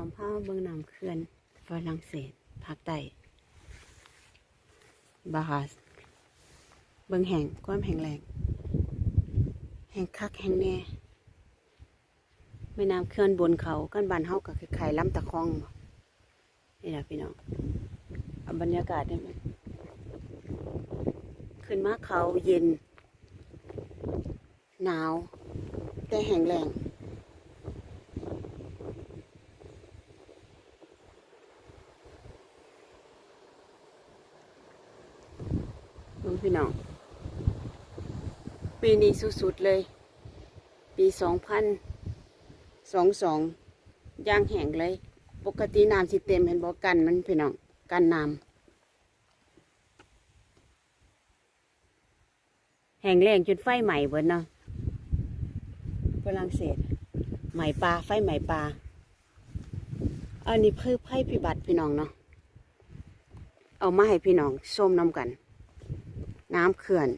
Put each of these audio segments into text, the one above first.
น้องพามาเบิ่งน้ำเขื่อนฝรั่งเศสภาคใต้บาฮาสเบิ่งแห่งความแห่งแรงแห่งคักแห่งแน่แม่น้ำเขื่อนบนเขากันบานเฮาก็คือไข่ล้ำตะคองนี่ล่ะพี่น้องบรรยากาศได้ไหมขึ้นมาเขาเย็น หนาว แต่แห่งแรง ดูพี่น้อง ปีนี้สุดๆเลย ปีสองพันสองสองย่างแห้งเลย ปกติน้ำสิเต็มเห็นบอกกันมันพี่น้องกันน้ำแห้งแรงจนไฟใหม่เบิดเนาะฝรั่งเศสใหม่ปลาไฟใหม่ปลาอันนี้เพื่อไพ่พิบัติพี่น้องเนาะเอามาให้พี่น้องส้มน้ำกัน น้ำเขื่อน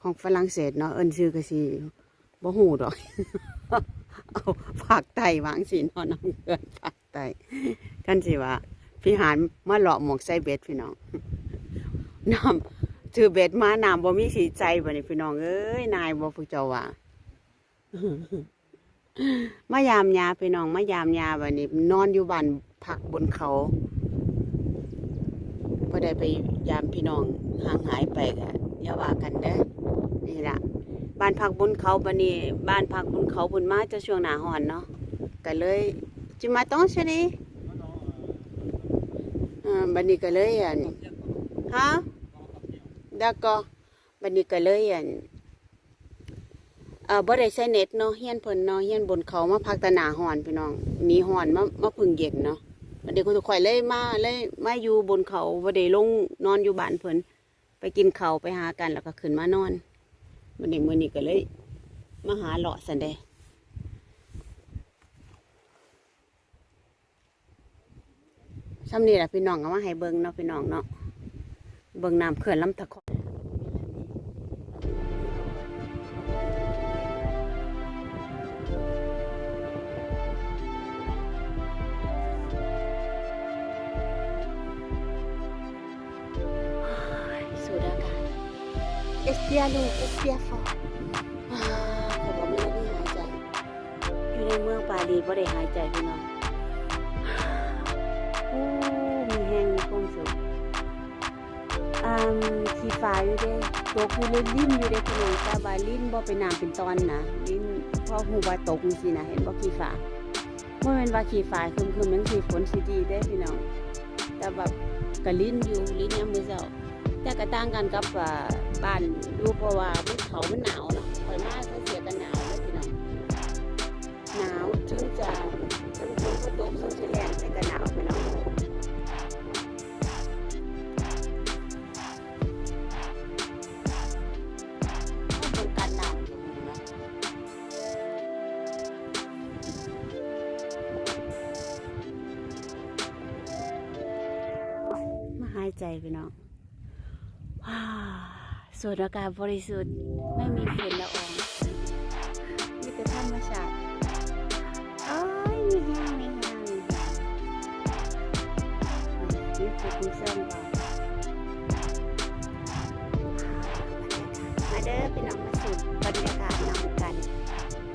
ของฝรั่งเศสเนาะเอินซื้อกะสีบ่หูดอก เอาภาคใต้วางสีนาะน้ำเขื่อนภาคใต้กันสิว่าพี่หานมาหลอกหมวกใส่เบ็ดพี่น้องน้ำถือเบ็ดมาน้ำบ่มีสีใจบ่นี่พี่น้องเอ้ยนายบ่ผู้เจ้าว่ามายามยาพี่น้องมายามยาบัดนี้นอนอยู่บ้านพักบนเขา ได้ไปยามพี่น้องห่างหายไปก็อย่าว่ากันเด้อนี่ละบ้านพักบนเขาบันนี้บ้านพักบนเขาบนมาจะช่วงหนาร้อนเนาะก็เลยจิมาต้องใช่ดิอ่าบันนี้ก็เลยอันฮะแล้วก็บันนี้ก็เลยอันเออบ่ได้ใช้เน็ตเนาะเฮียนเพิ่นเนาะเฮียนบนเขามาพักแตหนาร้อนพี่น้องหนีร้อนมามาพึ่งเย็นเนาะ วันเด็กคนทุกข่อยเลยมาเลยมาอยู่บนเขาวันเด็กลงนอนอยู่บ้านเพิ่นไปกินเขาวไปหากันแล้วก็ขึ้นมานอนวันนี้มื้อนี้ก็เลยมาหาเลาะสันเดซ้ำนี่แหละพี่น้องก็มาให้เบิ่งเนาะพี่น้องเนาะเบิ่งน้ำเขื่อนลำตะคอง สเปียลูกเอสเปียฟอเขาบอกไม่ได้หายใจ อยู่ในเมืองปารีสบ่ได้หายใจพี่น้องโอ้มีแห้งมีความสุขอ่าขี่ฟ้าอยู่เด้ตกอยู่เลยลิ้นอยู่เด้พี่น้องแต่ว่าลิ้นบ่เป็นน้ำเป็นตอนนะลิ้นพราะหูว่าตกจังซีนะเห็นบ่ขี่ฟ้าบ่แม่นว่าขี่ฟ้าคึมๆจังซี่ฝนสิดีเด้พี่น้องแต่แบบก็ลิ้นอยู่ลิ้นยามมื้อเช้า แต่ก็ต่างกันกับบ้านอยู่เพราะว่ามันเขามันหนาวนะข่อยมากเสียกันหนาวเด้อพี่น้องหนาวถึงจะถึงฝนก็ตกสุดแรงแต่ก็หนาวไปเนาะก็เป็นการหนาวอยู่เนาะมาหายใจไปเนาะว้าว สูดอากาศบริสุทธิ์ ไม่มีฝุ่นละอองมีแต่ธรรมชาติโอ้ยมีแห้งมีแห้งมีแห้งนี่คือคุณเส้นบอกมาเด้อพี่น้องมาสูดบรรยากาศนำกัน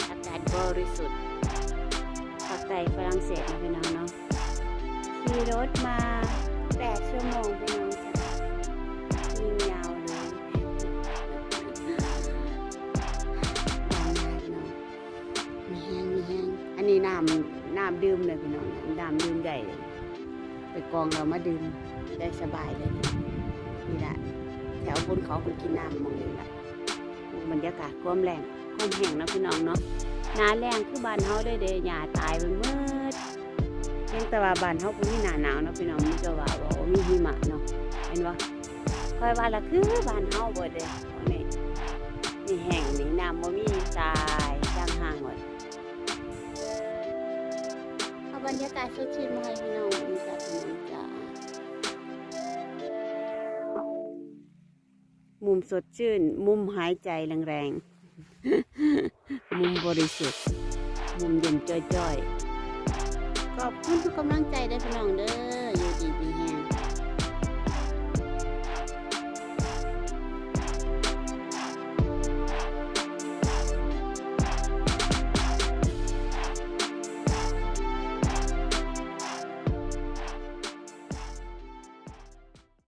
อากาศบริสุทธิ์ภาคใต้ฝรั่งเศสนะพี่น้องเนาะขี่รถมาแปดชั่วโมงพี่น้องจ้ะยิงยาวำน้ำดื่มเลยพี่น้องน้ำดื่มใหญ่ไปกองเรามาดื่มได้สบายเลย นี่แหละแถวบนเขาเป็นกินน้ำหมองนี้แหละบรรยากาศความแรงความแห้งนะพี่น้องเนาะหนาแรงคือบ้านเฮาได้เดหญ้าตายไปหมืดเพียงแต่ว่าบ้านเฮาบ่มีหนาหนาวนะพี่น้องมันจะว่าว่ามีหิมะเนาะเห็นบ่ค่อยว่าละคือบ้านเฮาบิดเด้อนี่นี่แห้งนี่น้ำบ่มีตายจังห่างหมดเอา บรรยากาศสดชื่นมาให้พี่น้องมีจ้าพี่น้องจ้ามุมสดชื่น มุมหายใจแรงมุมบริสุทธิ์ มุมเย็นจ้อยๆขอบคุณทุกกำลังใจได้พี่น้องเด้ออยู่ดีดีแฮง